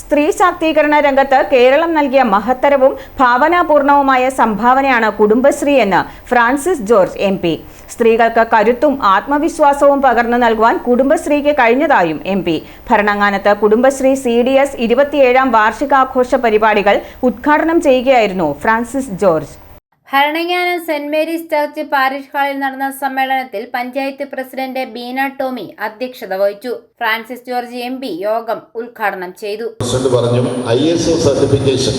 സ്ത്രീ ശാക്തീകരണ രംഗത്ത് കേരളം നൽകിയ മഹത്തരവും ഭാവനാപൂർണവുമായ സംഭാവനയാണ് കുടുംബശ്രീ എന്ന് ഫ്രാൻസിസ് ജോർജ് എം പി. സ്ത്രീകൾക്ക് കരുത്തും ആത്മവിശ്വാസവും പകർന്നു നൽകുവാൻ കുടുംബശ്രീക്ക് കഴിഞ്ഞതായും എം പി. ഭരണങ്ങാനത്ത് കുടുംബശ്രീ സി ഡി എസ് ഇരുപത്തിയേഴാം വാർഷികാഘോഷ പരിപാടികൾ ഉദ്ഘാടനം ചെയ്യുകയായിരുന്നു Francis George. Bharananganam saint Mary's church parish ഹാളിൽ നടന്ന സമ്മേളനത്തിൽ പഞ്ചായത്ത് പ്രസിഡന്റ് ബീന ടോമി അധ്യക്ഷത വഹിച്ചു. ഫ്രാൻസിസ് ജോർജ് എം പി യോഗം ഉദ്ഘാടനം ചെയ്തു. പറഞ്ഞു ഐ എസ് ഒ സർട്ടിഫിക്കേഷൻ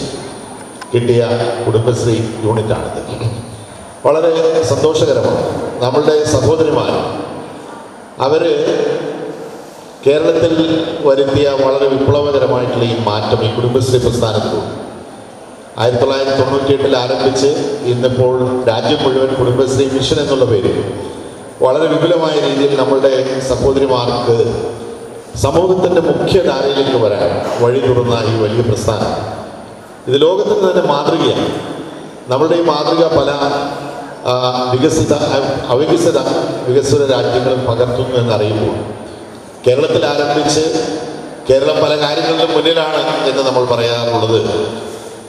കിട്ടിയ കുടുംബശ്രീ യൂണിറ്റാണിത്. വളരെ സന്തോഷകരമാണ്. നമ്മളുടെ സഹോദരിമാർ അവർ കേരളത്തിൽ വരുത്തിയ വളരെ വിപ്ലവകരമായിട്ടുള്ള ഈ മാറ്റം ഈ കുടുംബശ്രീ പ്രസ്ഥാനത്തിലൂടെ. ആയിരത്തി തൊള്ളായിരത്തി തൊണ്ണൂറ്റി എട്ടിൽ ആരംഭിച്ച് ഇന്നിപ്പോൾ രാജ്യം മുഴുവൻ കുടുംബശ്രീ മിഷൻ എന്നുള്ള പേര് വളരെ വിപുലമായ രീതിയിൽ നമ്മളുടെ സഹോദരിമാർക്ക് സമൂഹത്തിന്റെ മുഖ്യധാരയിലേക്ക് വരാൻ വഴി തുറന്ന ഈ വലിയ പ്രസ്ഥാനം. ഇത് ലോകത്തിന് തന്നെ മാതൃകയാണ്. നമ്മളുടെ ഈ മാതൃക പല വികസിത അവികസിത വികസിത രാജ്യങ്ങളും പകർത്തുന്നു എന്നറിയുമ്പോൾ കേരളത്തിൽ ആരംഭിച്ച് കേരളം പല കാര്യങ്ങളിലും മുന്നിലാണ് എന്ന് നമ്മൾ പറയാറുള്ളത്.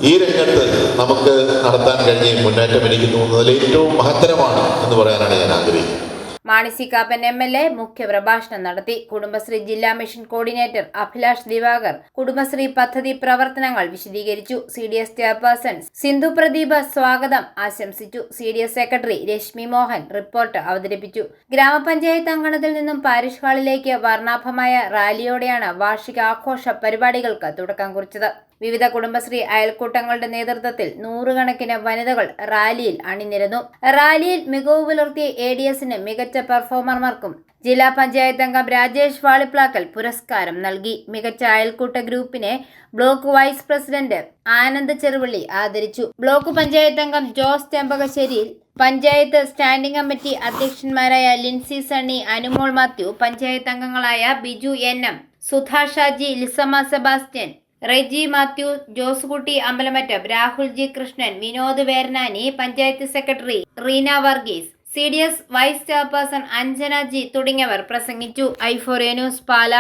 ഈ രംഗത്ത് നമുക്ക് നടത്താൻ കഴിഞ്ഞ മുന്നേറ്റം എനിക്ക് തോന്നുന്നതിൽ ഏറ്റവും മഹത്തരമാണ് എന്ന് പറയാനാണ് ഞാൻ ആഗ്രഹിക്കുന്നത്. മാണിസിക്കാപ്പൻ എം എൽ എ മുഖ്യപ്രഭാഷണം നടത്തി. കുടുംബശ്രീ ജില്ലാ മിഷൻ കോർഡിനേറ്റർ അഭിലാഷ് ദിവാകർ കുടുംബശ്രീ പദ്ധതി പ്രവർത്തനങ്ങൾ വിശദീകരിച്ചു. C D S chairperson Sindhu Pradeep സ്വാഗതം ആശംസിച്ചു. C D S secretary Reshmi Mohan report അവതരിപ്പിച്ചു. ഗ്രാമപഞ്ചായത്ത് അങ്കണത്തിൽ നിന്നും പാരിഷ് ഹാളിലേക്ക് വർണാഭമായ റാലിയോടെയാണ് വാർഷിക ആഘോഷ പരിപാടികൾക്ക് തുടക്കം കുറിച്ചത്. വിവിധ കുടുംബശ്രീ അയൽക്കൂട്ടങ്ങളുടെ നേതൃത്വത്തിൽ നൂറുകണക്കിന് വനിതകൾ റാലിയിൽ അണിനിരന്നു. റാലിയിൽ മികവ് പുലർത്തിയ എ ഡി എസിന് മികച്ച പെർഫോമർമാർക്കും ജില്ലാ പഞ്ചായത്ത് അംഗം രാജേഷ് വാളിപ്ലാക്കൽ പുരസ്കാരം നൽകി. മികച്ച അയൽക്കൂട്ട ഗ്രൂപ്പിനെ block vice president Anand Cheruvally ആദരിച്ചു. ബ്ലോക്ക് പഞ്ചായത്ത് അംഗം ജോസ് ചെമ്പകശ്ശേരിയിൽ പഞ്ചായത്ത് സ്റ്റാൻഡിംഗ് കമ്മിറ്റി അധ്യക്ഷന്മാരായ ലിൻസി സണ്ണി അനുമോൾ മാത്യു പഞ്ചായത്ത് അംഗങ്ങളായ Biju N M Sudha Shaji Lissamma Sebastian Reji Mathew Josukutty Ambalamattam Rahul G Krishnan Vinod Vernani panchayat secretary Reena Varghese C D S vice chairperson Anjana G തുടങ്ങിയവർ പ്രസംഗിച്ചു. ഐഫോറിയ news പാല.